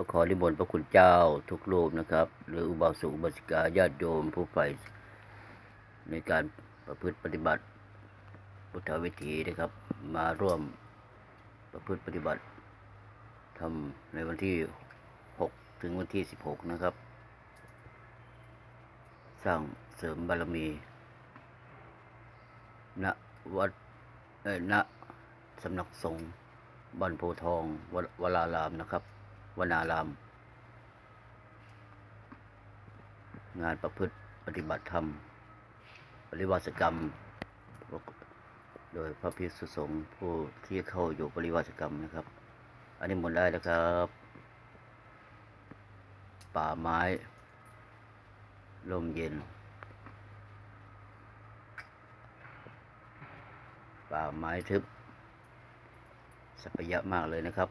ก็ขอนิมนพระคุณเจ้าทุกรูปนะครับ หรืออุบาสกอุบาสิกาญาติโยมผู้ใฝ่ในการประพฤติปฏิบัติพุทธวิถีนะครับ มาร่วมประพฤติปฏิบัติทำในวันที่ 6 ถึงวันที่ 16 นะครับ สร้างเสริมบารมีณวัดณสำนักสงฆ์บ้านโพทองววลารามนะครับ วนาราม งานประพฤติปฏิบัติธรรม ปริวาสกรรม โดยพระภิกษุสงฆ์ผู้ที่เข้าอยู่ปริวาสกรรมนะครับ อันนี้หมดได้นะครับ ป่าไม้ ลมเย็น ป่าไม้ทึบสัพยะมากเลยนะครับ